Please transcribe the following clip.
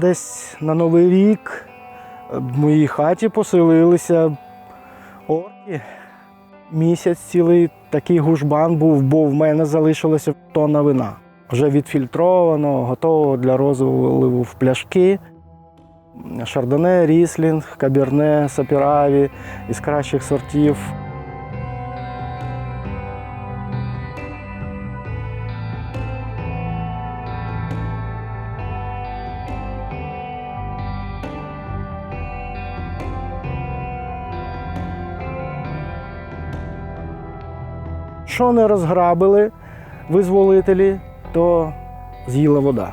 Десь на Новий рік в моїй хаті поселилися орки. Місяць цілий такий гужбан був, бо в мене залишилася тонна вина. Вже відфільтровано, готово для розливу в пляшки. Шардоне, ріслінг, каберне, сапіраві із кращих сортів. Що не розграбили визволителі, то з'їла вода.